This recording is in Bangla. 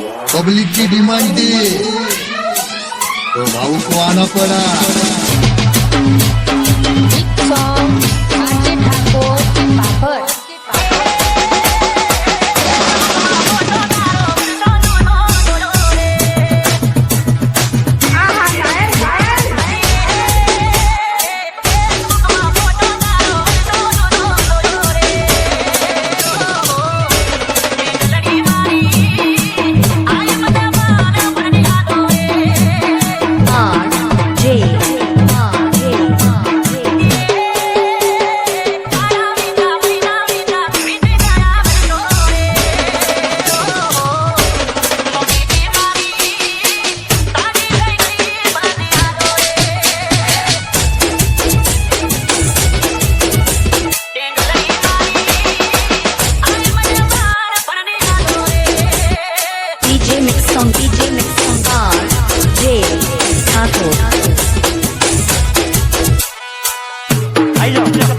पब्लिक की डिमांड थी तो भाऊ को आना पड़ा yeah.